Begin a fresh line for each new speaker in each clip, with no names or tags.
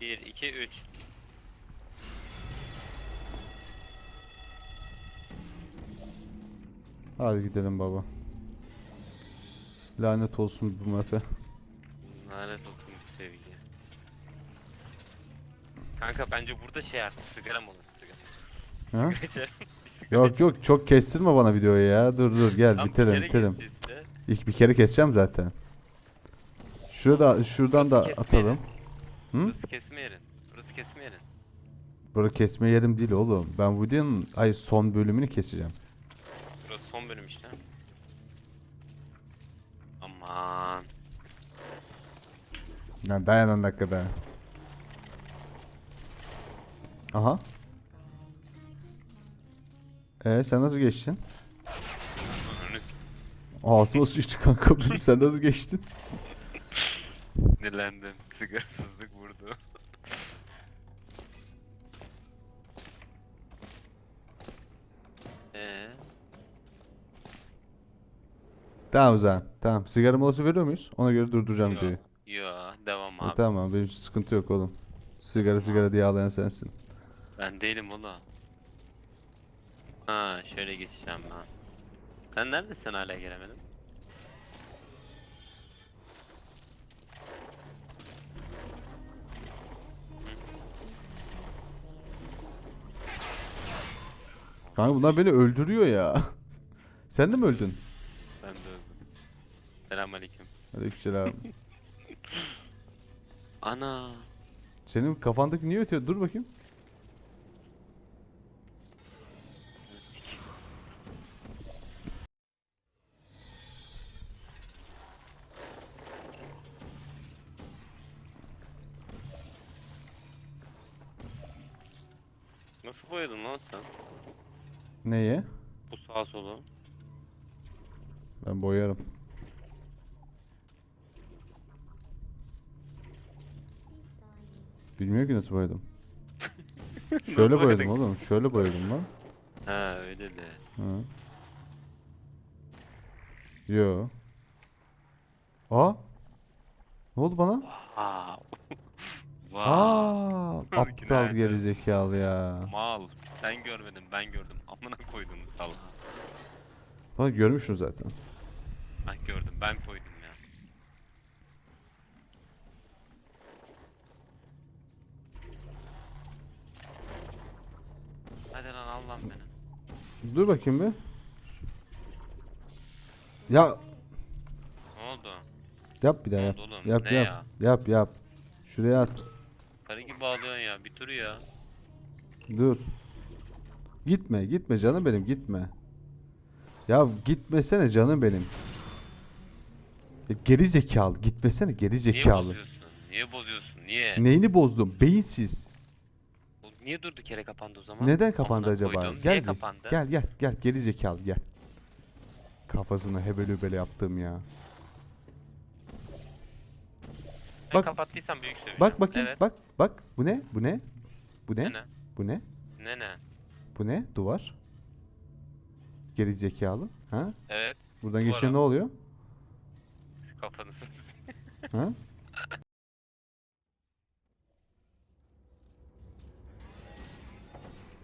1, 2, 3.
Hadi gidelim baba. Lanet olsun bu map'e.
Lanet olsun bu sevgi. Kanka bence burada şey artık sigara molası sigara.
Ha?
Sigara içelim. Bir sigara
Yok
içelim.
yok çok kestirme bana videoyu ya. Dur dur gel
bir
bitirelim bitirelim. İlk bir kere keseceğim zaten. Şurada şuradan da
Burası kesme
atalım. Hı?
Burası kesme yerin. Burası kesme yerin.
Burada kesme yerim değil oğlum. Ben bu videonun ay son bölümünü keseceğim.
Burası son bölüm işte. Aman.
Yani dayanan dakika dayan. Aha. Ee sen nasıl geçtin? Ağzıma sıçtı kanka benim. Sen nasıl geçtin?
Sinirlendim. Sigarasızlık vurdu. Eee?
Tamam o zaman. Tamam. Sigara molası veriyor muyuz? Ona göre durduracağım
Yo,
videoyu.
yo, devam
E,
abi.
tamam benim için sıkıntı yok oğlum. Sigara sigara diye ağlayan sensin.
Ben değilim oğlum. Ha, şöyle geçeceğim ben. Sen neredesin hala gelemedin?
Kanka bunlar beni öldürüyor ya. Sen de mi öldün?
Ben de öldüm. Selamünaleyküm.
Aleykümselam.
Ana.
Senin kafandaki niye ötüyor? Dur bakayım.
Nasıl boyadın lan sen?
Neye?
Bu sağ solu.
Ben boyarım. Bilmiyor ki nasıl boyadım. Şöyle
Nasıl
boyadım oğlum. Şöyle boyadım lan.
Ha öyle de.
Hı. Yo. Aa. Ne oldu bana?
Aa. Vay.
Aa, aptal
Günaydın.
geri zekalı ya.
Mal. Sen görmedin ben gördüm. Amına koydum sal.
Bak görmüşsün zaten.
Ben gördüm ben koydum ya. Hadi lan al lan beni.
Dur bakayım bir. Ya
Ne oldu?
yap bir daha
Ne
yap.
oldu oğlum?
Yap
Ne
yap.
ya?
Yap yap. Şuraya at.
Karı gibi ağlıyorsun ya. Bir dur ya.
Dur. Gitme, gitme canım benim, gitme. Ya gitmesene canım benim. Ya geri zekalı, gitmesene geri
Niye
zekalı.
bozuyorsun? Niye bozuyorsun? Niye?
Neyini bozdum? Beyinsiz.
Bu Niye durduk yere kapandı o zaman?
Neden kapandı
Amına
acaba?
koydum.
Gel bir-
kapandı?
Gel gel gel geri zekalı gel. Kafasını hebele yaptım ya.
Ben
Bak-
kapattıysan büyük söveceğim.
Bak bakayım,
Evet.
bak bak. Bu ne? Bu ne? Bu ne?
Ne ne?
Bu ne?
Ne ne?
Bu ne? Duvar. Geri zekalı. Ha?
Evet.
Buradan geçince ne oluyor?
Kafanızı
Ha?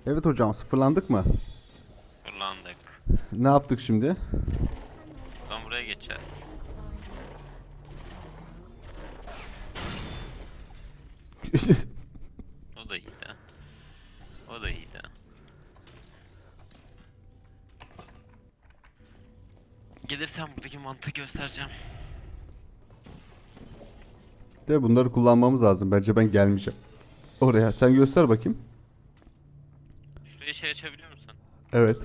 Evet hocam sıfırlandık mı?
sıfırlandık.
Ne yaptık şimdi?
Buradan buraya geçeceğiz. Gelirsen buradaki mantığı göstereceğim.
De bunları kullanmamız lazım. Bence ben gelmeyeceğim. Oraya. Sen göster bakayım.
Şuraya şey açabiliyor musun?
Evet.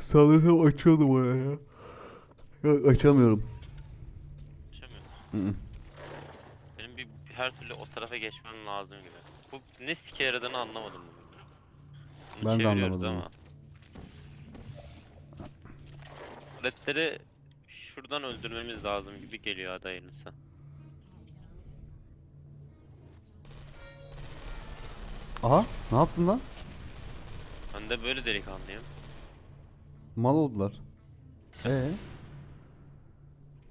Sanırsam açıyordum oraya ya. Yok açamıyorum.
Açamıyorum.
Hı hı.
Benim bir, her türlü o tarafa geçmem lazım gibi. Bu ne sike yaradığını anlamadım. Bunu
Ben de anlamadım
ama. Redleri şuradan öldürmemiz lazım gibi geliyor hayırlısı.
Aha ne yaptın lan?
Ben de böyle delikanlıyım.
Mal oldular. Ee,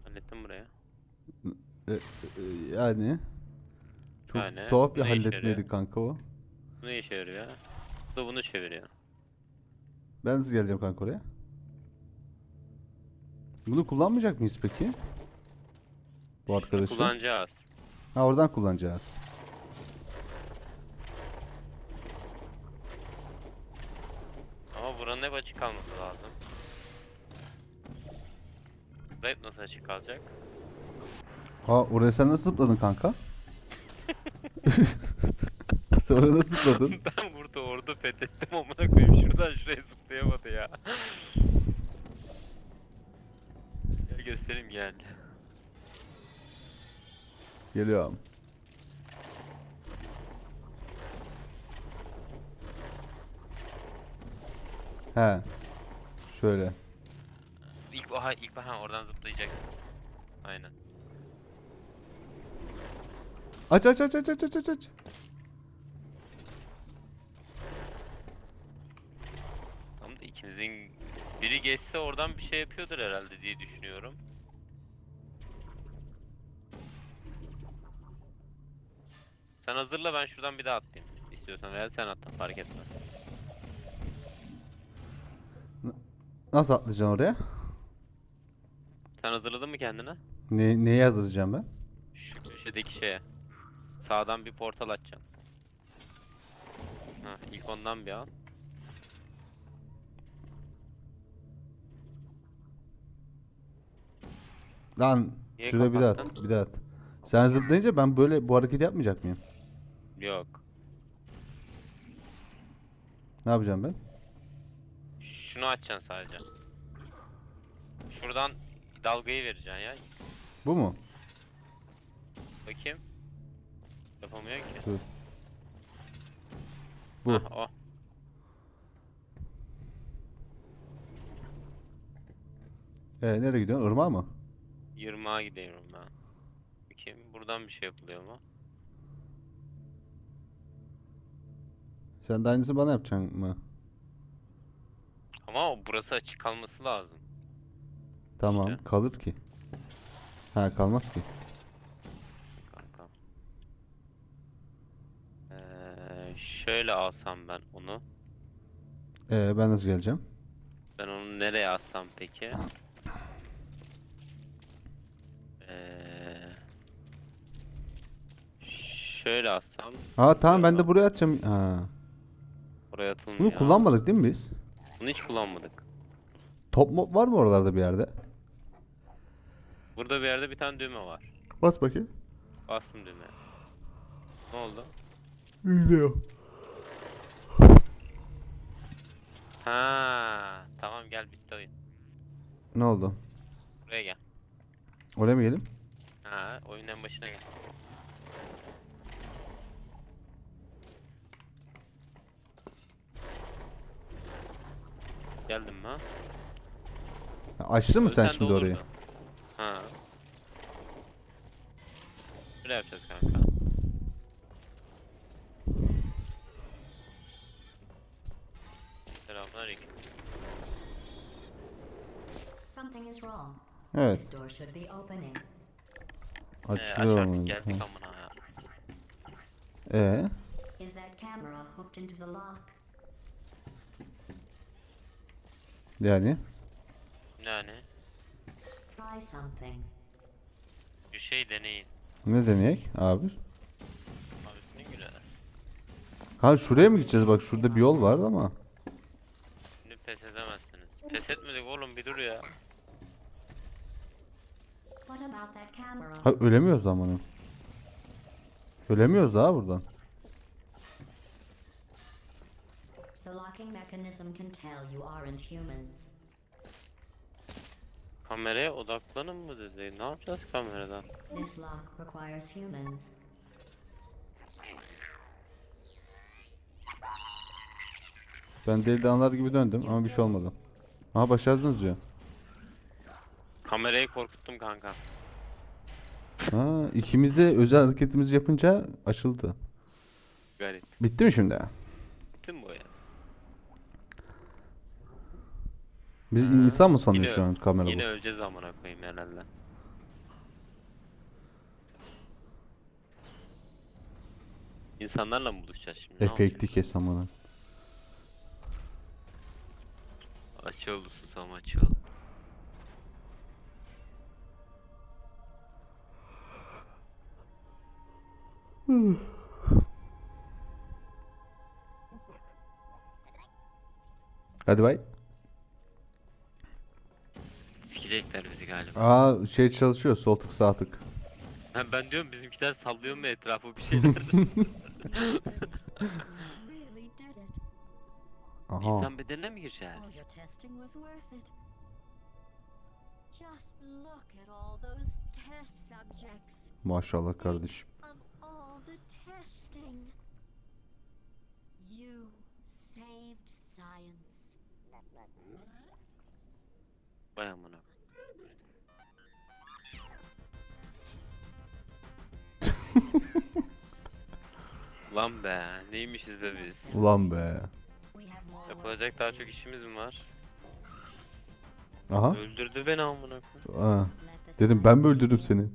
Hallettim buraya.
e, e, yani Çok
Yani
tuhaf bir
bu ne işe
halletmeydi
yarıyor?
kanka o.
Bu ne işe yarıyor? Bu da bunu çeviriyor.
Ben nasıl geleceğim kanka oraya? Bunu kullanmayacak mıyız peki? Bu
Şunu
arkadaşı.
kullanacağız.
Ha oradan kullanacağız.
Ama buranın hep açık kalması lazım. Burası hep nasıl açık kalacak?
Ha oraya sen nasıl zıpladın kanka? Sonra nasıl zıpladın?
ben burada ordu fethettim amına koyayım. Şuradan şuraya zıplayamadı ya. Gel göstereyim gel.
Geliyorum. He. Şöyle.
İlk aha ilk aha oradan zıplayacaksın. Aynen.
Aç aç aç aç aç aç aç
ikimizin biri geçse oradan bir şey yapıyordur herhalde diye düşünüyorum. Sen hazırla ben şuradan bir daha atlayayım. İstiyorsan veya sen atla fark etmez.
Nasıl atlayacaksın oraya?
Sen hazırladın mı kendini?
Ne, neyi hazırlayacağım ben?
Şu köşedeki şeye. Sağdan bir portal açacaksın. Ha, ilk ondan bir al.
Lan
Niye
şuraya bir daha at. Bir daha at. Sen zıplayınca ben böyle bu hareketi yapmayacak mıyım?
Yok.
Ne yapacağım ben?
Şunu açacaksın sadece. Şuradan dalgayı vereceksin ya.
Bu mu?
Bakayım. Yapamıyor ki.
Dur. Bu.
Hah, o.
Ee, nereye gidiyorsun? Irmağa mı?
Yırmağa gidiyorum ben. Bakayım buradan bir şey yapılıyor mu?
Sen de aynısını bana yapacaksın mı?
Ama o burası açık kalması lazım.
Tamam.
İşte.
Kalır ki. Ha kalmaz ki.
Kanka. Ee, şöyle alsam ben onu.
Ee, ben nasıl geleceğim?
Ben onu nereye assam peki? şöyle assam
Aa tamam ben de buraya atacağım. Ha.
buraya atılmıyor.
Bunu kullanmadık değil mi biz?
Bunu hiç kullanmadık.
Top mop var mı oralarda bir yerde?
Burada bir yerde bir tane düğme var.
Bas bakayım.
Bastım düğmeye. Ne oldu?
Gidiyor.
Ha, tamam gel bitti oyun.
Ne oldu?
Buraya gel.
Oraya mı gelin?
Ha, oyunun en başına gel. Geldin mi? ha?
Ha, Açtın mı sen
de
şimdi orayı?
Ha. Böyle yapacağız kanka. Selamünaleyküm.
Something is wrong.
Evet.
This door should be opening.
Ee, aç
Açılıyor
artık geldik amına ya.
Ee,
Is that camera hooked into the lock?
Yani
Yani
Try something.
bir şey deneyin.
ne deneyek abi?
Abisinin güle.
Ha şuraya mı gideceğiz? Bak şurada bir yol var ama.
Şimdi pes edemezsiniz. Pes etmedik oğlum bir dur ya.
What about that camera?
Ha ölemiyoruz lan bunu. Ölemiyoruz daha buradan.
The locking mechanism can tell you aren't humans.
Kameraya odaklanın mı dedi. Ne yapacağız kameradan?
This lock requires humans.
Ben deli danalar gibi döndüm ama bir şey olmadı. Aha başardınız diyor.
Kamerayı korkuttum kanka.
Ha ikimiz de özel hareketimizi yapınca açıldı.
Garip.
Bitti mi şimdi?
Bitti mi bu ya?
Biz
Ha,
insan mı sanıyor
yine-
şu an kamera
Yine
bu?
öleceğiz amına koyayım herhalde. İnsanlarla mı buluşacağız şimdi? Ne olacak?
Efekti kes amına.
Açıldı susam açıldı.
Hadi bay.
Sikecekler bizi galiba.
Aa şey çalışıyor sol tık sağ tık.
Ha, ben diyorum bizimkiler sallıyor mu etrafı bir şeyler.
Really did it.
Aha.
İnsan bedenine mi
All
gireceğiz?
your testing was worth it. Just look at all those test subjects.
Maşallah kardeşim.
Of all the testing. You saved science.
Vay amına. Lan be neymişiz be biz?
Ulan be.
Yapılacak daha çok işimiz mi var?
Aha.
Öldürdü beni amına koyayım.
The
Dedim ben mi öldürdüm seni?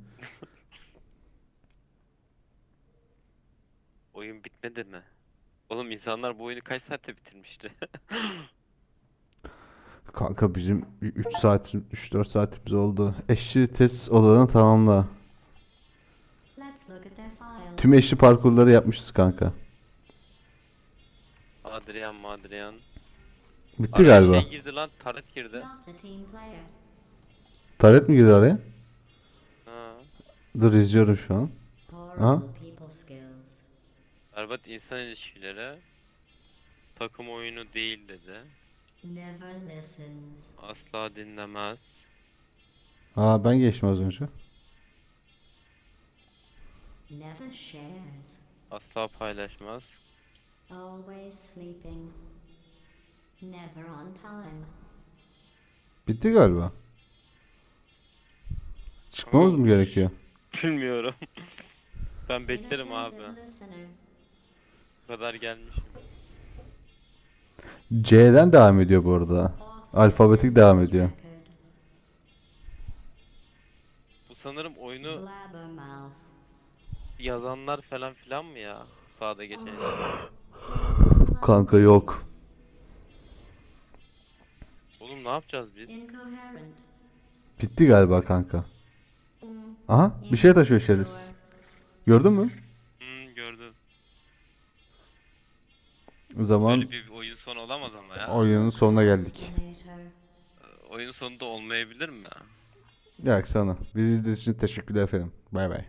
Oyun bitmedi mi? Oğlum insanlar bu oyunu kaç saatte bitirmişti?
Kanka bizim 3 saat 3-4 saatimiz oldu. Eşli test odalarını tamamla. Tüm eşli parkurları yapmışız kanka.
Adrian Madrian.
Bitti
Araya
galiba.
şey girdi lan taret girdi.
Taret mi girdi araya?
Ha.
Dur izliyorum şu an.
Skills.
Berbat insan ilişkileri. Takım oyunu değil dedi.
Never listens.
Asla dinlemez.
Aa ben geçtim az önce.
Never shares.
Asla paylaşmaz.
Always sleeping. Never on time.
Bitti galiba. Çıkmamız mı gerekiyor?
Bilmiyorum. ben beklerim abi. Bu kadar gelmişim.
C'den devam ediyor bu arada. Alfabetik devam ediyor.
Bu sanırım oyunu yazanlar falan filan mı ya? Sağda geçen.
Kanka yok.
Oğlum ne yapacağız biz?
Bitti galiba kanka. Aha bir şey taşıyor şerefsiz. Gördün mü? O zaman
Böyle bir oyun sonu olamaz ama ya.
oyunun sonuna geldik.
Oyun sonunda olmayabilir mi?
Yak sana. Bizi izlediğiniz için teşekkürler efendim. Bay bay.